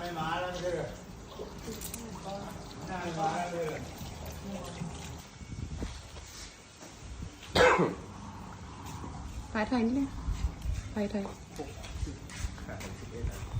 ไม่มาแล้วไม่ใช่เหรอหน้าไม่มาแล้วเลยเหรอไปไทยนี่เลยไปไทยต้อง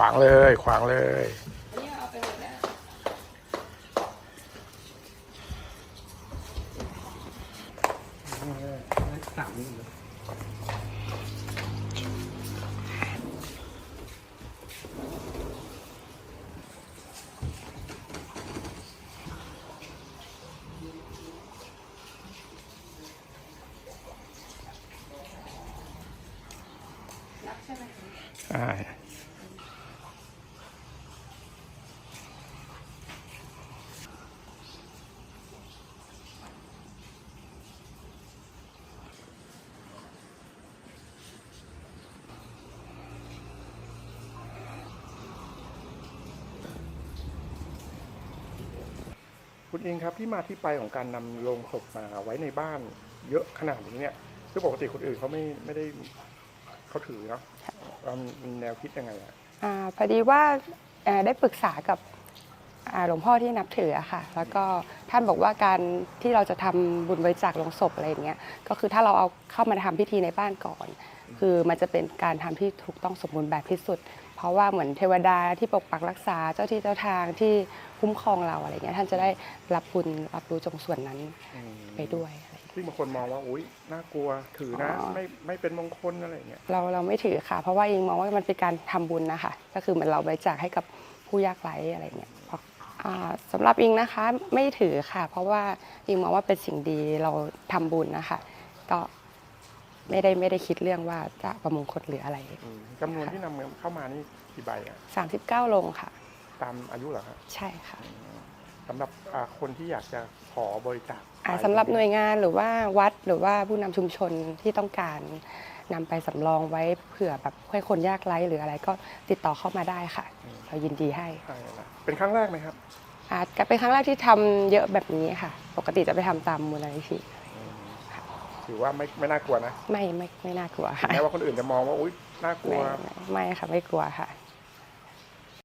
วางเลย ขวางเลยอันนี้เอาไปหมดแล้วสามนี่เลยรับใช่ คุณอิงครับที่มาที่ไปของการนำโลงศพมาไว้ในบ้าน เยอะขนาดนี้เนี่ยคือปกติคนอื่นเขาไม่ไม่ได้เขาถือเนาะเรามีแนวคิดยังไงอะอาพอดีว่าเอ่อได้ปรึกษากับอ่าหลวงพ่อที่นับถืออะค่ะ แล้วก็ท่านบอกว่าการที่เราจะทำบุญบริจาคลงศพอะไรอย่างเงี้ย ก็คือถ้าเราเอาเข้ามาทำพิธีในบ้านก่อน คือมันจะเป็นการทำที่ถูกต้องสมบูรณ์แบบที่สุด เพราะว่าเหมือนเทวดาที่ปกปักรักษาเจ้าที่เจ้าทางที่คุ้มครองเราอะไรเงี้ยท่านจะได้รับบุญรับรู้ตรงส่วนนั้นอืมไปด้วยอะไรเงี้ยที่บางคนมองว่าอุ้ยน่ากลัวถือนะอ๋อไม่ไม่เป็นมงคลอะไรอย่างเงี้ยเราเราไม่ถือค่ะ เพราะว่าเองมองว่ามันเป็นการทำบุญนะคะก็คือเหมือนเราบริจาคให้กับผู้ยากไร้อะไรเงี้ยเพราะอ่าสำหรับอิงนะคะไม่ถือค่ะ เพราะว่าอิงมองว่าเป็นสิ่งดีเราทำบุญนะคะ ก็ ไม่ได้ไม่ได้คิดเรื่องว่าจะประมงคลหรืออะไร อืมจำนวนที่นำเข้ามานี่กี่ใบอะ39 ลงค่ะ ตามอายุเหรอครับใช่ค่ะ สำหรับอ่าคนที่อยากจะขอบริจาคอ่าสำหรับหน่วยงานหรือว่าวัดหรือว่าผู้นำชุมชนที่ต้องการนำไปสำรองไว้เผื่อแบบให้คนยากไร้หรืออะไรก็ติดต่อเข้ามาได้ค่ะเรายินดีให้ใช่นะเป็นครั้งแรกไหมครับ อาจจะเป็นครั้งแรกที่ทำเยอะแบบนี้ค่ะ ปกติจะไปทำตามมูลนิธิ ถือว่าไม่ไม่น่ากลัวนะไม่ไม่ไม่น่ากลัวค่ะแม้ว่าคนอื่นจะมองว่าอุ้ยน่ากลัไม่วไม่ไม่ค่ะไม่กลัวค่ะ